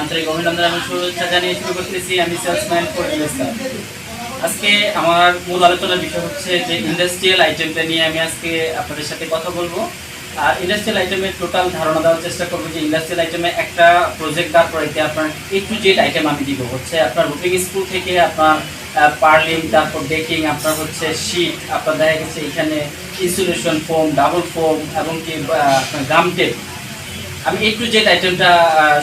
আন্তরিক অভিনন্দন আমি আজকে আমার মূল আলোচনার বিষয় হচ্ছে যে ইন্ডাস্ট্রিয়াল আইটেমটা নিয়ে আমি আজকে আপনাদের সাথে কথা বলব। আর ইন্ডাস্ট্রিয়াল আইটেমের টোটাল ধারণা দেওয়ার চেষ্টা করব যে ইন্ডাস্ট্রিয়াল আইটেমে একটা প্রজেক্ট করাইতে আপনার এ টু জেড আইটেম আমি দিব। হচ্ছে আপনার রুটিং স্কুল থেকে আপনার পার্লিং তারপর ডেকিং আপনার হচ্ছে শীট আপনার দেখা গেছে এখানে ইনসুলেশন ফোম ডাবল ফোম এবং কি আপনার গাম টেপ আমি এ টু জেড আইটেমটা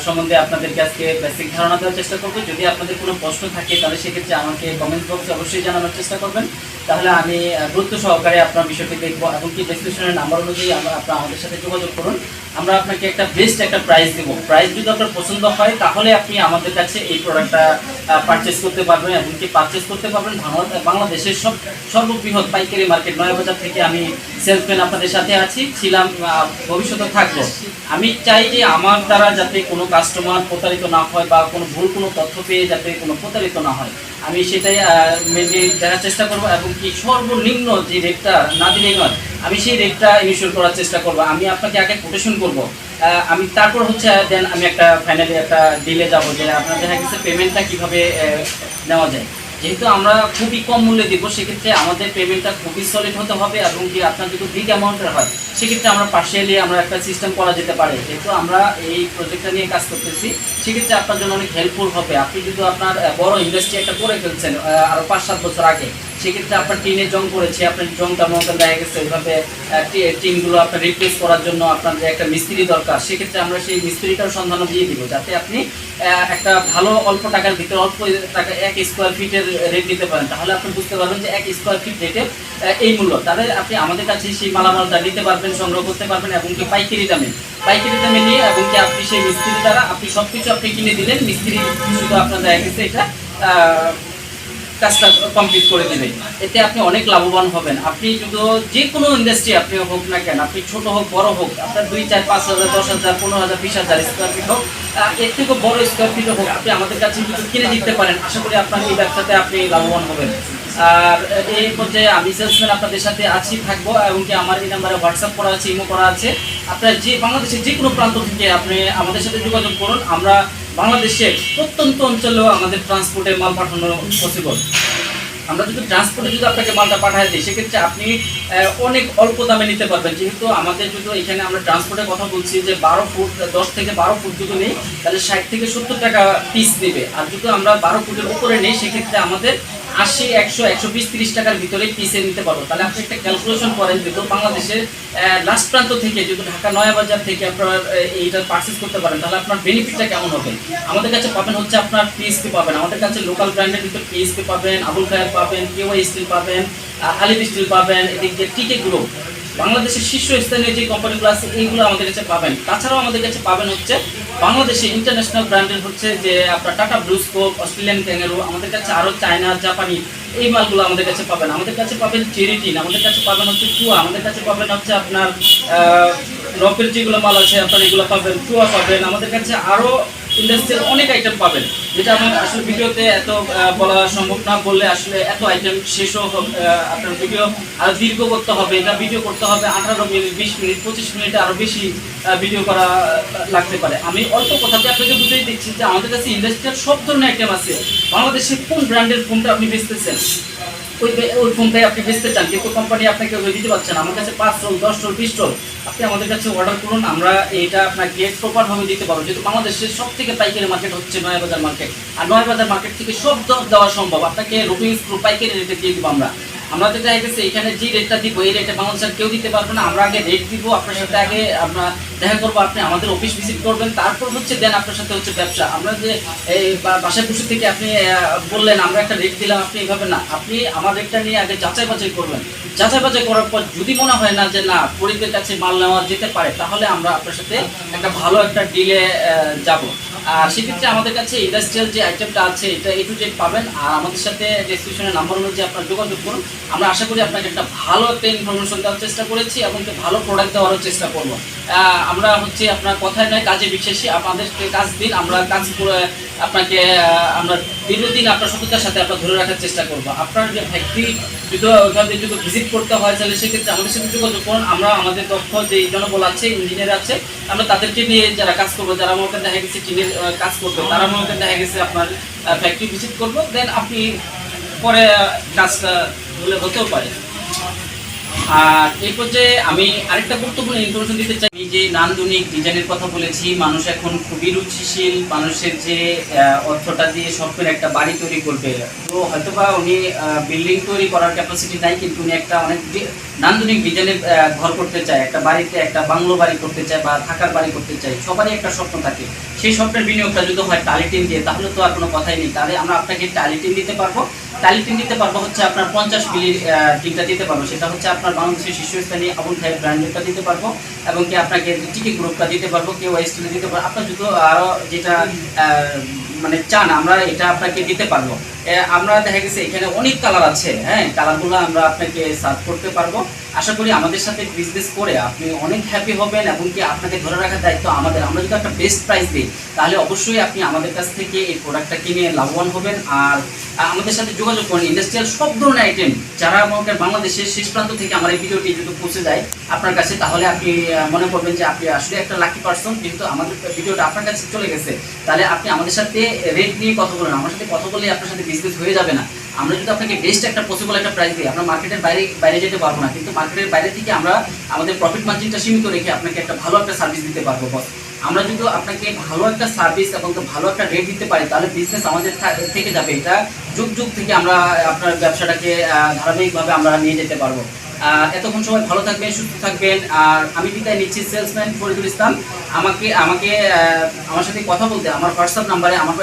সম্বন্ধে আপনাদেরকে আজকে বেসিক ধারণা দেওয়ার চেষ্টা করব। যদি আপনাদের কোনো প্রশ্ন থাকে, তাহলে সেক্ষেত্রে আমাকে কমেন্ট বক্সে অবশ্যই জানানোর চেষ্টা করবেন। তাহলে আমি গুরুত্ব সহকারে আপনার বিষয়টি দেখব এবং কি ডেসক্রিপশনের নাম্বার অনুযায়ী আমরা আপনার, আমাদের সাথে যোগাযোগ করুন। আমরা আপনাকে একটা বেস্ট একটা প্রাইস দেবো। প্রাইস যদি আপনার পছন্দ হয়, তাহলে আপনি আমাদের কাছে এই প্রোডাক্টটা পারচেস করতে পারবেন এবং কি পারচেস করতে পারবেন। বাংলাদেশের সব, সর্ববৃহৎ পাইকারি মার্কেট নয়াবাজার থেকে আমি সেলসম্যান আপনাদের সাথে আছি, ছিলাম ভবিষ্যতে থাকব। আমি চাই যে আমার দ্বারা যাতে কোনো কাস্টমার প্রতারিত না হয় বা কোনো ভুল কোনো তথ্য পেয়ে যাতে কোনো প্রতারিত না হয়। আমি সেটাই মেনলি দেখার চেষ্টা করব এবং কি সর্বনিম্ন যে রেটটা না দিলেই নয়, আমি সেই রেটটা ইনিশিয়াল করার চেষ্টা করব। আমি আপনাকে আগে কোটেশন করব। আমি তারপর হচ্ছে দেন আমি একটা ফাইনালি একটা ডিলে যাব, যে আপনার দেখা গেছে পেমেন্টটা কীভাবে নেওয়া যায়। যেহেতু আমরা খুবই কম মূল্যে দেবো, সেক্ষেত্রে আমাদের পেমেন্টটা খুবই সলিড হতে হবে এবং কি আপনার যদি বিগ অ্যামাউন্টের হয়, সেক্ষেত্রে আমরা পার্সিয়ালি আমরা একটা সিস্টেম করা যেতে পারে। যেহেতু আমরা এই প্রজেক্টটা নিয়ে কাজ করতেছি, সেক্ষেত্রে আপনার জন্য অনেক হেল্পফুল হবে। আপনি যদি আপনার বড় ইন্ডাস্ট্রি একটা করে ফেলছেন আরও পাঁচ সাত বছর আগে সেক্ষেত্রে আপনার টিনে জং করেছে আপনার জংটা মতো দেখা গেছে, ওইভাবে টিনগুলো আপনার রিপ্লেস করার জন্য আপনার যে একটা মিস্ত্রি দরকার, সেক্ষেত্রে আমরা সেই মিস্ত্রিটার সন্ধানও দিয়ে দিব, যাতে আপনি একটা ভালো অল্প টাকার ভিতরে, অল্প টাকা, এক স্কোয়ার ফিটের রেট দিতে পারেন। তাহলে আপনি বুঝতে পারবেন যে এক স্কোয়ার ফিট রেটে এই মূল্য। তাহলে আপনি আমাদের কাছে সেই মালামালটা নিতে পারবেন, সংগ্রহ করতে পারবেন, এবং কি পাইকারি দামে। পাইকারি দামে নিয়ে, এবং কি আপনি সেই মিস্ত্রি দ্বারা আপনি সব কিছু আপনি কিনে দিলেন, মিস্ত্রি শুধু আপনার দেখা গেছে এটা কাজটা কমপ্লিট করে দেবে এতে আপনি অনেক লাভবান হবেন। আপনি যদি যে কোনো ইন্ডাস্ট্রি আপনি হোক না কেন, আপনি ছোট হোক, বড় হোক, আপনার দুই চার, পাঁচ হাজার, দশ হাজার, পনেরো হাজার, বিশ হাজার স্কোয়ার ফিট হোক এর থেকে বড় স্কোয়ার ফিট হোক, আপনি আমাদের কাছে কিছু কিনে দিতে পারেন। আশা করি আপনার এই ব্যবসাতে আপনি লাভবান হবেন। আর এই পর্যায়ে আমি সেলসম্যান আপনাদের সাথে আছি, থাকব, এবং কি আমার এই নাম্বারে হোয়াটসঅ্যাপ করা আছে ইমো করা আছে। আপনার যে বাংলাদেশের যে কোনো প্রান্ত থেকে আপনি আমাদের সাথে যোগাযোগ করুন। আমরা বাংলাদেশের প্রত্যন্ত অঞ্চলেও আমাদের ট্রান্সপোর্টে মাল পাঠানো পসিবল আমরা যদি ট্রান্সপোর্টে যদি আপনাকে মালটা পাঠাই দিই, সেক্ষেত্রে আপনি অনেক অল্প দামে নিতে পারবেন। যেহেতু আমাদের যদি এখানে আমরা ট্রান্সপোর্টের কথা বলছি যে বারো ফুট, দশ থেকে বারো ফুট যদি নিই, তাহলে ষাট থেকে সত্তর টাকা পিস দেবে আর যদি আমরা বারো ফুটের উপরে নিই, সেক্ষেত্রে আমাদের আশি, একশো একশো বিশ তিরিশ টাকার ভিতরে পিসে নিতে পারব তাহলে আপনি একটা ক্যালকুলেশন করেন যেহেতু বাংলাদেশের লাস্ট প্রান্ত থেকে যদি ঢাকা নয়াবাজার থেকে আপনার এইটা পারচেস করতে পারেন, তাহলে আপনার বেনিফিটটা কেমন হবে? আমাদের কাছে পাবেন হচ্ছে আপনার পিএসপি পাবেন। আমাদের কাছে লোকাল ব্র্যান্ডের ভিতরে পিএসপি পাবেন, আবুল খায়ের পাবেন কেওয়াই স্টিল পাবেন আলিপ স্টিল পাবেন, এদিক টিকে গ্রুপ বাংলাদেশের শীর্ষস্থানীয় যে কোম্পানিগুলো আছে, এইগুলো আমাদের কাছে পাবেন। তাছাড়াও আমাদের কাছে পাবেন হচ্ছে বাংলাদেশে ইন্টারন্যাশনাল ব্র্যান্ডের হচ্ছে যে আপনার টাটা ব্লুস্কোপ অস্ট্রেলিয়ান ক্যাঙ্গারু আমাদের কাছে আরও চায়না জাপানি এই মালগুলো আমাদের কাছে পাবেন। আমাদের কাছে পাবেন চেরিটিন আমাদের কাছে পাবেন হচ্ছে চুয়া আমাদের কাছে পাবেন হচ্ছে আপনার রকের যেগুলো মাল আছে, আপনার এগুলো পাবেন চুয়া পাবেন। আমাদের কাছে আরও ইন্ডাস্ট্রিয়াল অনেক আইটেম পাবেন। যেটা আমার আসলে ভিডিওতে এত বলা সম্ভব না বললে আসলে এত আইটেম শেষও আপনার ভিডিও আরও দীর্ঘ করতে হবে, এটা ভিডিও করতে হবে আঠারো মিনিট, বিশ মিনিট, পঁচিশ মিনিট আরও বেশি ভিডিও করা লাগতে পারে। আমি অল্প কথাতে আপনাকে বুঝিয়ে দিচ্ছি যে আমাদের কাছে ইন্ডাস্ট্রিয়াল সব ধরনের আইটেম আছে। বাংলাদেশে কোন ব্র্যান্ডের ফোনটা আপনি বেচতেছেন? ওই ওই ফোনটাই আপনি বেচতে চান। কিন্তু কোম্পানি আপনাকে ওই দিতে পারছে না। আমার কাছে পাঁচ রোল দশ রোল বিশ রোল আপনি আমাদের কাছে অর্ডার করুন, আমরা এটা আপনাকে প্রপারভাবে দিতে পারব। যেহেতু বাংলাদেশের সব থেকে পাইকারি মার্কেট হচ্ছে নয়াবাজার মার্কেট আর নয়াবাজার মার্কেট থেকে সব দর দেওয়া সম্ভব। আপনাকে রুপিস পাইকারি রেটে দিয়ে দেবো আমরা। আমরা যেটা গেছে এখানে যে রেটটা দিব, এই রেটে বাংলাদেশের কেউ দিতে পারবে না। আমরা আগে রেট দিব, আপনার সাথে আগে আমরা দেখা করব, আপনি আমাদের অফিস ভিজিট করবেন। তারপর হচ্ছে দেন আপনার সাথে হচ্ছে ব্যবসা। আমরা যে, এই বাসায় বসে থেকে আপনি বললেন, আমরা একটা রেট দিলাম, আপনি এইভাবে না। আপনি আমার রেটটা নিয়ে আগে যাচাই বাছাই করবেন। যাচাই বাছাই করার পর যদি মনে হয় না যে না পরিবের কাছে মাল নেওয়া যেতে পারে, তাহলে আমরা আপনার সাথে একটা ভালো একটা ডিলে যাব। আর সেক্ষেত্রে আমাদের কাছে ইন্ডাস্ট্রিয়াল যে আইটেমটা আছে, এটা এ টু জেড পাবেন। আর আমাদের সাথে ডিসক্রিপশনের নাম্বার অনুযায়ী আপনার যোগাযোগ করুন। আমরা আশা করি আপনাকে একটা ভালো একটা ইনফরমেশন দেওয়ার চেষ্টা করেছি এবং ভালো প্রোডাক্ট দেওয়ারও চেষ্টা করব। আমরা হচ্ছে আপনার কথায় নয়, কাজে বিশ্বাসী। আপনাদেরকে কাজ দিন আমরা কাজ আপনাকে আমরা দীর্ঘদিন আপনার সততার সাথে আপনার ধরে রাখার চেষ্টা করব। আপনার যে ফ্যাক্টরি যদি ওইখান থেকে যদি ভিজিট করতে হয়, তাহলে সেক্ষেত্রে আমাদের সাথে যোগাযোগ করুন। আমরা আমাদের দক্ষ যে জনবল আছে ইঞ্জিনিয়ার আছে, আমরা তাদেরকে নিয়ে যারা কাজ করব, যারা করেন দেখা গেছে টিমের কাজ করবে, তারা করেন দেখা গেছে আপনার ফ্যাক্টরি ভিজিট করব। দেন আপনি পরে কাজটা হলে হতেও পারে। আর এই পর্যায়ে আমি আরেকটা গুরুত্বপূর্ণ ইনফরমেশন দিতে চাই যে নান্দনিক ডিজাইনের কথা বলেছি, মানুষ এখন খুবই রুচিশীল, মানুষের যে অর্থটা দিয়ে সফটওয়্যার একটা বাড়ি তৈরি করবে। তো হয়তোবা উনি বিল্ডিং তৈরি করার ক্যাপাসিটি নাই, কিন্তু উনি একটা অনেক নান্দনিক ডিজাইনের ঘর করতে চায়, একটা বাড়িতে একটা বাংলো বাড়ি করতে চায় বা থাকার বাড়ি করতে চায়, সবারই একটা স্বপ্ন থাকে। সেই স্বপ্নের বিনিয়োগটা যদি হয় টালিটিন দিয়ে, তাহলে তো আর কোনো কথাই নেই। তাহলে আমরা আপনাকে টালিটিন দিতে পারব টালিটিন দিতে পারব হচ্ছে আপনার পঞ্চাশ মিলির টিনটা দিতে পারব। সেটা হচ্ছে আপনার বাংলাদেশের শীর্ষস্থানীয় আবুল খাই ব্র্যান্ডেডটা দিতে পারব এবং কি আপনাকে টিকি গ্রুপটা দিতে পারব কেউ স্টিলে দিতে পারব। আপনার যদি আরও যেটা মানে চান, আমরা এটা আপনাকে দিতে পারব। আমরা দেখা গেছে এখানে অনেক কালার আছে হ্যাঁ? কালারগুলো আমরা আপনাকে সার্ভ করতে পারব। আশা করি আমাদের সাথে বিজনেস করে আপনি অনেক হ্যাপি হবেন এবং কি আপনাকে ধরে রাখার দায়িত্ব আমাদের। আমরা যদি একটা বেস্ট প্রাইস দিই, তাহলে অবশ্যই আপনি আমাদের কাছ থেকে এই প্রোডাক্টটা কিনে লাভবান হবেন। আর আমাদের সাথে যোগাযোগ করুন ইন্ডাস্ট্রিয়াল সব ধরনের আইটেম যারা করেন বাংলাদেশের শেষ প্রান্ত থেকে আমার এই ভিডিওটি যদি পৌঁছে যায়, আপনার কাছে তাহলে আপনি মনে করবেন যে আপনি আসলে একটা লাকি পার্সন কিন্তু আমাদের ভিডিওটা আপনার কাছে চলে গেছে। তাহলে আপনি আমাদের সাথে রেট নিয়ে কথা বলেন। আমার সাথে কথা বলে আপনার সাথে বিজনেস হয়ে যাবে না। আমরা যদি আপনাকে বেস্ট একটা পসিবল একটা প্রাইস দিই। আমরা মার্কেটের বাইরে বাইরে যেতে পারব না। কিন্তু মার্কেটের বাইরে থেকে আমরা আমাদের প্রফিট মার্জিনটা সীমিত রেখে আপনাকে একটা ভালো একটা সার্ভিস দিতে পারব বস আমরা যদি আপনাকে ভালো একটা সার্ভিস এবং ভালো একটা রেট দিতে পারি, তাহলে বিজনেস আমাদের থেকে যাবে। এটা যুগ যুগ থেকে আমরা আপনার ব্যবসাটাকে ধারাবাহিকভাবে আমরা নিয়ে যেতে পারব। এতক্ষণ সবাই ভালো থাকবেন, সুস্থ থাকবেন। আর আমি বিদায় নিচ্ছি সেলসম্যান ফরিদুল ইসলাম। আমাকে আমাকে আমার সাথে কথা বলতে, আমার হোয়াটসঅ্যাপ নাম্বারে আমার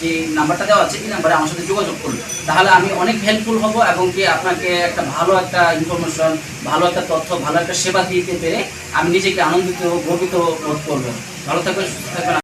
যে নাম্বারটা দেওয়া আছে, এই নাম্বারে আমার সাথে যোগাযোগ করুন। তাহলে আমি অনেক হেল্পফুল হব এবং কি আপনাকে একটা ভালো একটা ইনফরমেশন ভালো একটা তথ্য, ভালো একটা সেবা দিতে পেরে আমি নিজেকে আনন্দিত, গর্বিত বোধ করব। ভালো থাকবেন, সুস্থ থাকবেন।